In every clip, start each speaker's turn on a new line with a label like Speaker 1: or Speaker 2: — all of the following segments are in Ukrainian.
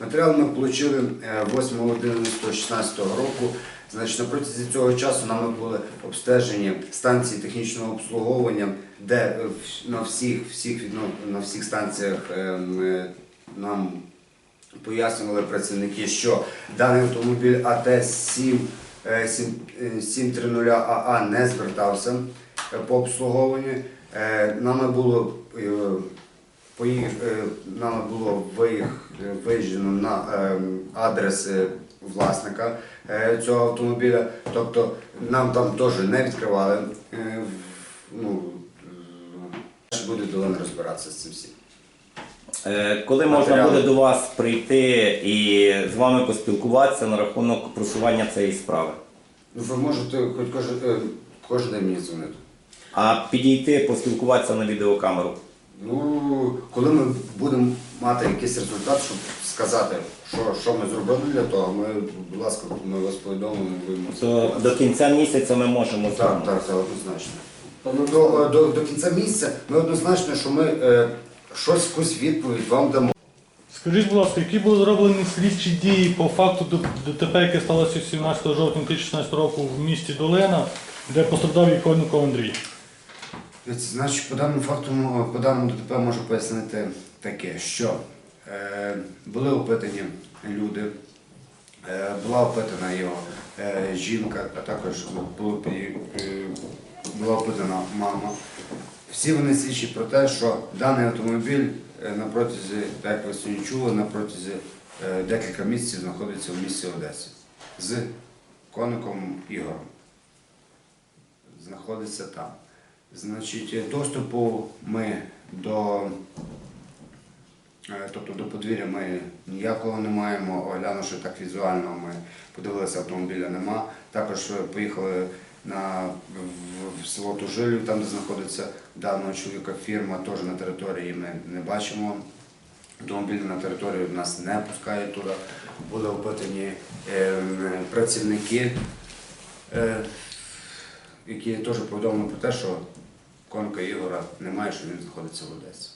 Speaker 1: Матеріал ми отримали 8.11.16 року. Значить, на протязі цього часу нами були обстежені станції технічного обслуговування, де е, на всіх, всіх, на всіх станціях е, нам пояснювали працівники, що даний автомобіль АТ-7 е, сім- е, 730 АА не звертався е, по обслуговуванню. Е, Нами було е, е, було виїжджено на е, адрес власника е, цього автомобіля. Тобто нам там теж не відкривали. е, Ну, буде долин розбиратися з цим всім.
Speaker 2: Коли можна буде до вас прийти і з вами поспілкуватися на рахунок просування цієї справи?
Speaker 1: Ну, ви можете хоч кожен, кожен день мені дзвонити.
Speaker 2: А підійти, поспілкуватися на відеокамеру?
Speaker 1: Ну, коли ми будемо мати якийсь результат, щоб сказати, що, що ми зробили для того, ми, будь ласка, ми вас повідомимо.
Speaker 2: То до кінця місяця ми можемо
Speaker 1: Так,
Speaker 2: звернутися.
Speaker 1: так, це однозначно. До, до, до кінця місяця ми однозначно, що ми е, щось, якусь відповідь вам дамо.
Speaker 3: Скажіть, будь ласка, які були зроблені слідчі дії по факту Д- ДТП, яке сталося 17 жовтня 2016 року в місті Долина, де постраждав Іконников Андрій?
Speaker 1: Значить, по даному факту, по даному ДТП можу пояснити таке, що е, були опитані люди, е, була опитана його е, жінка, а також було, е, була опитана мама. Всі вони свідчать про те, що даний автомобіль е, на протязі, так як ви сьогодні чули, на протязі е, декілька місяців знаходиться в місті Одесі з коником Ігорем знаходиться там. Значить, доступу ми до, е, тобто до подвір'я ми ніякого не маємо. Оглянувши так візуально, ми подивилися, автомобіля нема. Також е, поїхали на, в село Тужилів, там де знаходиться даного чоловіка фірма, теж на території ми не бачимо. Автомобілі на територію нас не пускають туди. Були опитані е, працівники. Е, які теж повідомили про те, що конка Ігора немає, що він знаходиться в Одесі.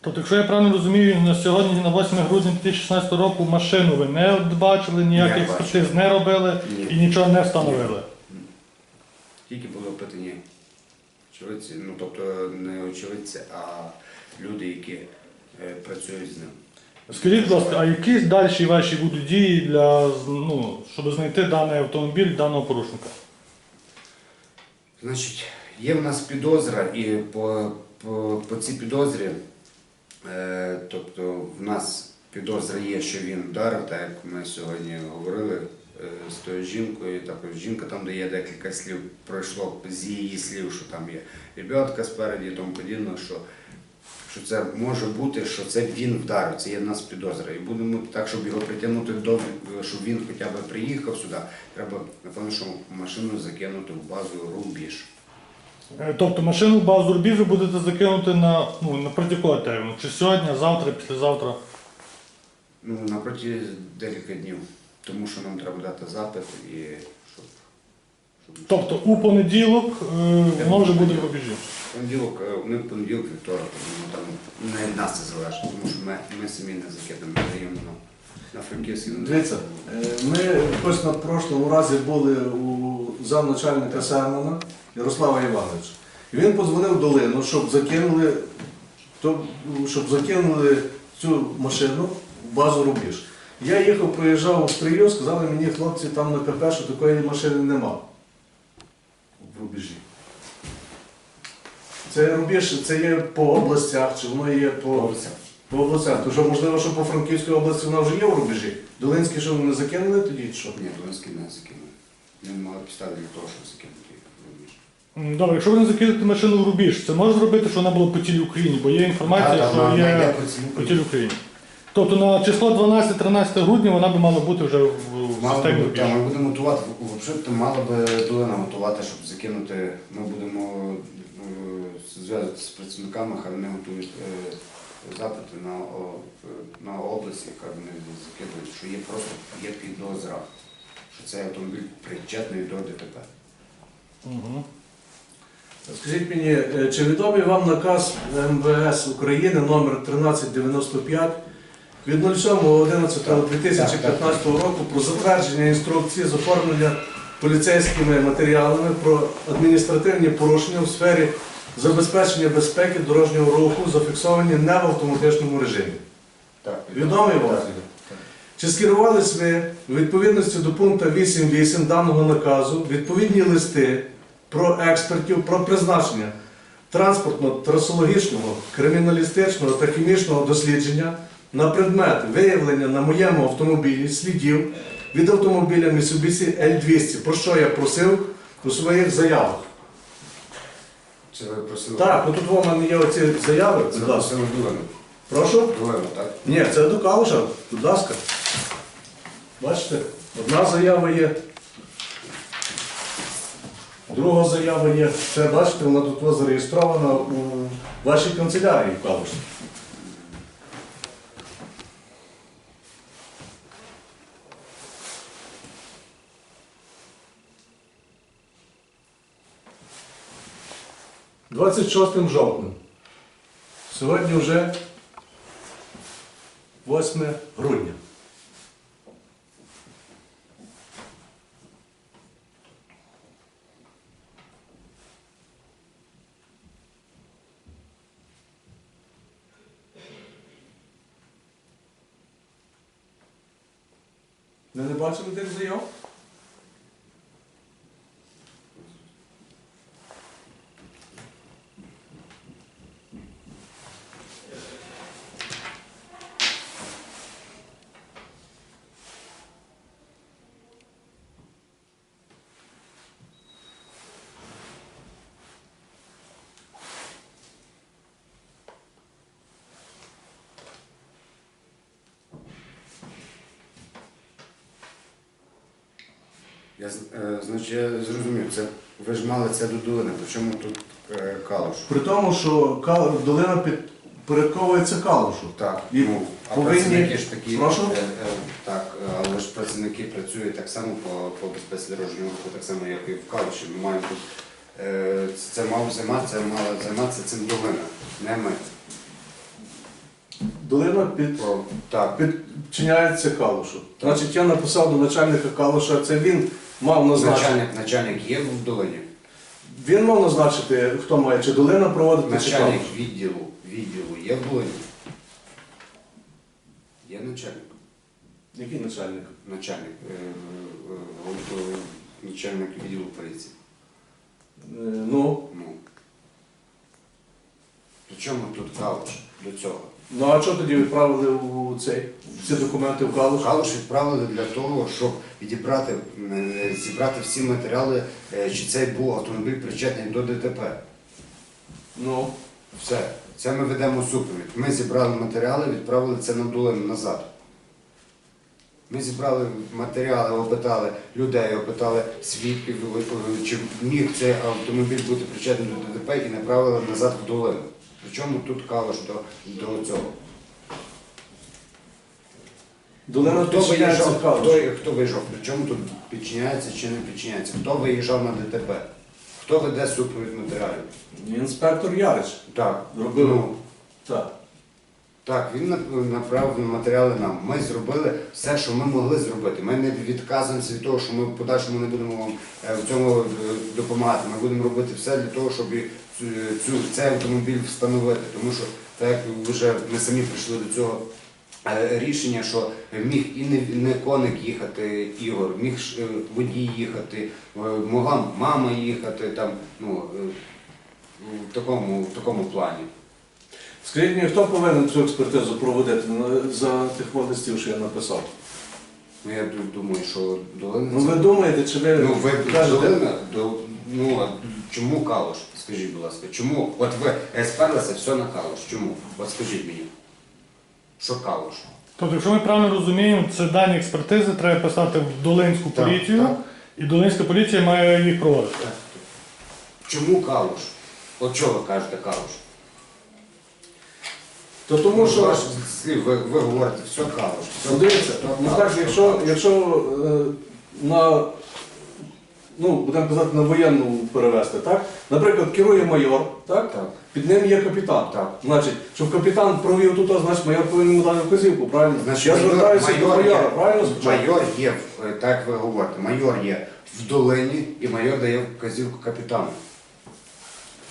Speaker 3: Тобто, якщо я правильно розумію, на сьогодні, на 8 грудня 2016 року, машину ви не бачили, ніяких
Speaker 1: Не
Speaker 3: експертиз не робили
Speaker 1: Ні.
Speaker 3: і нічого не встановили.
Speaker 1: Тільки були опитані очевидці, ну тобто не очевидці, а люди, які е, працюють з ним.
Speaker 3: Скажіть, будь ласка, а які далі ваші будуть дії для ну, щоб знайти даний автомобіль даного порушника?
Speaker 1: Значить, є в нас підозра, і по, по, по цій підозрі, е, тобто в нас підозра є, що він вдарив, так як ми сьогодні говорили е, з тою жінкою, також жінка там дає декілька слів, пройшло з її слів, що там є ребятка спереді тому подібне, що, що це може бути, що це він вдарив, це є в нас підозра. І будемо так, щоб його притягнути до, щоб він хоча б приїхав сюди, треба, напевно, що машину закинути в базу рубіж.
Speaker 3: Е, Тобто машину в базу Рубіж ви будете закинути на, ну, на протягом терміну? Чи сьогодні, завтра, післязавтра?
Speaker 1: Ну, напроти декілька днів, тому що нам треба дати запит і щоб. щоб...
Speaker 3: Тобто у понеділок е, воно вже буде в Рубіжі.
Speaker 1: Понеділок, е, вони в понеділок, вівторок, ну там не від нас це залежить, тому що ми, ми самі не закидаємо, ми даємо на, на Франківський. на-
Speaker 4: Дивіться, е, ми ось на прошлому разі були у замначальника Сермана Ярослава Івановича. І він подзвонив в долину, щоб закинули, то- щоб закинули цю машину в базу рубіж. Я їхав, проїжджав у Стрию, сказали мені хлопці там на КП, що такої машини нема в рубежі. Це рубіж, це є по областях, чи воно є по. По областях. То що можливо, що по Франківській області вона вже є в рубежі? Долинський що не закинули тоді? чи Що?
Speaker 1: Ні, Донецький не закинув. Не мали підстави для того, щоб закинути їх в рубіж.
Speaker 3: М, Добре, якщо ви не закинете машину в Рубіж, це може зробити, що вона була по цілій Україні, бо є інформація,
Speaker 1: Так,
Speaker 3: що
Speaker 1: вона йде
Speaker 3: є
Speaker 1: по цілій
Speaker 3: по цілій Україні. Тобто на число 12-13 грудня вона би мала бути вже в, в
Speaker 1: Мало
Speaker 3: системі
Speaker 1: би, та, ми будемо готувати, взагалі мала би долина готувати, щоб закинути. Ми будемо е, з працівниками, хай вони готують е, запити на, о, на область, яка вони закидують, що є просто є підозра, що цей автомобіль причетний до ДТП.
Speaker 3: Угу.
Speaker 4: Скажіть мені, е, чи відомий вам наказ МВС України номер 1395, від 07.11.2015 року про затвердження інструкції з оформлення поліцейськими матеріалами про адміністративні порушення у сфері забезпечення безпеки дорожнього руху, зафіксовані не в автоматичному режимі.
Speaker 1: Так,
Speaker 4: Відомий вам? Чи скерувались ви у відповідності до пункту 8.8 даного наказу відповідні листи про експертів про призначення транспортно трасологічного, криміналістичного та хімічного дослідження на предмет виявлення на моєму автомобілі слідів від автомобіля Mitsubishi L200, про що я просив у своїх заявах?
Speaker 1: Це ви просили?
Speaker 4: Так, ну тут у мене є оці заяви.
Speaker 1: Це
Speaker 4: Будь
Speaker 1: ви
Speaker 4: ласка.
Speaker 1: просили Долину.
Speaker 4: Прошу.
Speaker 1: Долину, так?
Speaker 4: Ні, це до Калуша, будь ласка. Бачите, одна заява є. Друга заява є. Це бачите, вона тут зареєстрована у вашій канцелярії в Калуші. Двадцять шостим жовтня. Сьогодні вже 8 грудня. Ви не бачили тих заяв?
Speaker 1: Я, е, значить, я зрозумів, це ви ж мали це до Долини, причому тут е, Калуш?
Speaker 4: При тому, що Кал- долина підпорядковується Калушу.
Speaker 1: Так,
Speaker 4: І
Speaker 1: ну, а
Speaker 4: повинні-
Speaker 1: працівники ж такі,
Speaker 4: Прошу?
Speaker 1: е, е, так, е, але ж працівники працюють так само по, по безпеці дорожнього руху, так само, як і в Калуші. Ми маємо тут, е, це мав займатися, мала займатися цим Долина, не ми.
Speaker 4: Долина під,
Speaker 1: О, так,
Speaker 4: підчиняється Калушу. Значить, я написав до начальника Калуша, це він мав назначити.
Speaker 1: начальник, начальник є в Долині?
Speaker 4: Він мав назначити, хто має, чи долина проводити, чи
Speaker 1: Начальник
Speaker 4: Калуш.
Speaker 1: відділу, відділу є в Долині? Є начальник?
Speaker 4: Який начальник?
Speaker 1: Начальник, е, е, е, е, начальник відділу поліції.
Speaker 4: Е, Ну,
Speaker 1: Ну. При чому тут Калуш до цього?
Speaker 4: Ну а чого тоді відправили у цей, ці документи в Калуш?
Speaker 1: Калуш відправили для того, щоб відібрати, е, зібрати всі матеріали, е, чи цей був автомобіль причетний до ДТП.
Speaker 4: Ну,
Speaker 1: Все. Це ми ведемо супровід. Ми зібрали матеріали, відправили це на долину назад. Ми зібрали матеріали, опитали людей, опитали свідків, чи міг цей автомобіль бути причетний до ДТП і направили назад в долину. Причому тут калош до, до цього.
Speaker 4: долина
Speaker 1: хто виїжджав, хто, хто виїжджав, причому тут підчиняється чи не підчиняється? Хто виїжджав на ДТП? Хто веде супровід матеріалів?
Speaker 4: Інспектор Ярич.
Speaker 1: Так,
Speaker 4: Робив.
Speaker 1: ну,
Speaker 4: Так.
Speaker 1: Так, він нап- направив матеріали нам. Ми зробили все, що ми могли зробити. Ми не відказуємося від того, що ми в подальшому не будемо вам е, в цьому е, допомагати. Ми будемо робити все для того, щоб і цю, цей автомобіль встановити. Тому що так як вже ми самі прийшли до цього е, рішення, що міг і не, не коник їхати Ігор, міг е, водій їхати, е, могла мама їхати там, ну, в такому, в такому плані.
Speaker 4: Скажіть мені, хто повинен цю експертизу проводити за тих листів, що я написав?
Speaker 1: Ну, я думаю, що долина.
Speaker 4: Ну ви думаєте, чи ви
Speaker 1: Ну, ви
Speaker 4: кажете,
Speaker 1: долина, до, ну, а чому калош? Скажіть, будь ласка, чому? От ви е, сперлися все на калош. Чому? От скажіть мені. Що калош?
Speaker 3: Тобто, якщо ми правильно розуміємо, це дані експертизи треба писати в Долинську
Speaker 1: Так,
Speaker 3: поліцію,
Speaker 1: так.
Speaker 3: і Долинська поліція має їх проводити.
Speaker 1: Чому калош? От чого ви кажете калош?
Speaker 4: то тому що
Speaker 1: Ваш слів, ви, ви говорите, все калош. Все
Speaker 4: Ну, дивіться, ну так, якщо,
Speaker 1: калош.
Speaker 4: якщо е, на ну, будемо казати, на воєнну перевести, так? Наприклад, керує майор, так?
Speaker 1: Так.
Speaker 4: Під ним є капітан.
Speaker 1: Так.
Speaker 4: Значить, щоб капітан провів тут, значить майор повинен йому дати вказівку, правильно?
Speaker 1: Значить,
Speaker 4: Я
Speaker 1: майор-
Speaker 4: звертаюся до
Speaker 1: майор
Speaker 4: майора,
Speaker 1: є-
Speaker 4: правильно? спочатку?
Speaker 1: Майор є, в- е, так ви говорите, майор є в долині і майор дає вказівку капітану.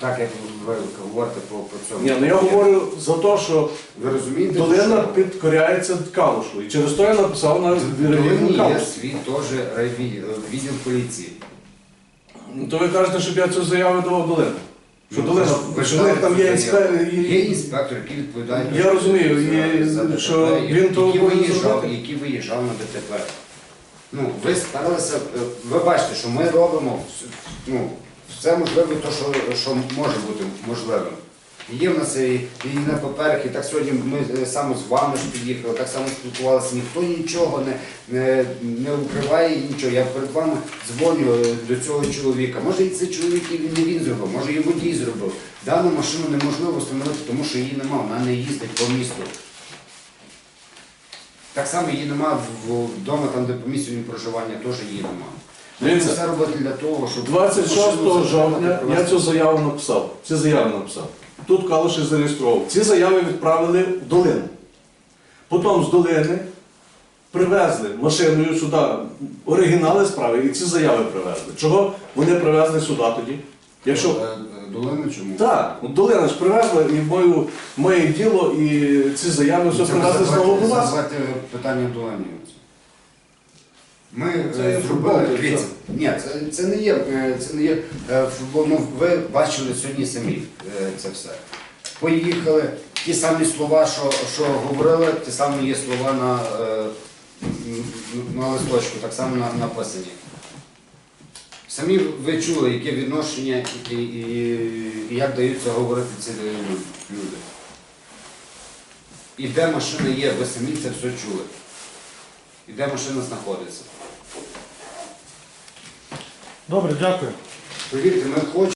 Speaker 1: Так як ви говорите по, по цьому.
Speaker 4: Ні, ну я говорю за те, що
Speaker 1: Ви розумієте?
Speaker 4: долина
Speaker 1: що
Speaker 4: підкоряється Калушу. І через то я написав на
Speaker 1: в долині
Speaker 4: релігію
Speaker 1: є
Speaker 4: Калушу.
Speaker 1: свій теж райвідділ відділ поліції.
Speaker 4: Ну, То ви кажете, щоб я цю заяву давав долину. Що
Speaker 1: Ну,
Speaker 4: долина,
Speaker 1: ж-
Speaker 4: що в них там є інспектор.
Speaker 1: Є інспектор, який відповідає
Speaker 4: Я
Speaker 1: за-
Speaker 4: розумію, і
Speaker 1: за ДТП,
Speaker 4: що
Speaker 1: і-
Speaker 4: він то
Speaker 1: який
Speaker 4: повинен
Speaker 1: виїжджав,
Speaker 4: зробити.
Speaker 1: який виїжджав на ДТП. Ну, ви старалися, е, ви бачите, що ми робимо вс- ну, все можливе, то, що, що може бути можливим. Є в нас і, і на паперах, і так сьогодні ми е, саме з вами ж під'їхали, так само спілкувалися, ніхто нічого не, не, не укриває нічого. Я перед вами дзвоню е, до цього чоловіка. Може і цей чоловік і він не він зробив, може і водій зробив. Дану машину неможливо встановити, тому що її нема, вона не їздить по місту. Так само її нема вдома, там, де по місцю він проживання, теж її нема.
Speaker 4: Дивіться,
Speaker 1: все робити для того, щоб
Speaker 4: 26
Speaker 1: машину
Speaker 4: жовтня я цю заяву написав. Ці заяви написав. Тут Калуші зареєстрував. Ці заяви відправили в долину. Потім з долини привезли машиною сюди оригінали справи і ці заяви привезли. Чого вони привезли сюди тоді? Якщо
Speaker 1: Е, Долина чому?
Speaker 4: так, долина ж привезла і мою, моє діло, і ці заяви все привезли знову до вас.
Speaker 1: задавати питання долині. Ми
Speaker 4: Це
Speaker 1: е, зробили, дивіться, ні, це, це не є, е, це не є е, футбол. Ну, ви бачили сьогодні самі це все. Поїхали, ті самі слова, що, що говорили, ті самі є слова на, на листочку, так само на, написані. Самі ви чули, яке відношення і, і, і як даються говорити ці люди. І де машина є, ви самі це все чули. І де машина знаходиться.
Speaker 3: Добре, дякую.
Speaker 1: Повірте, ми хочемо.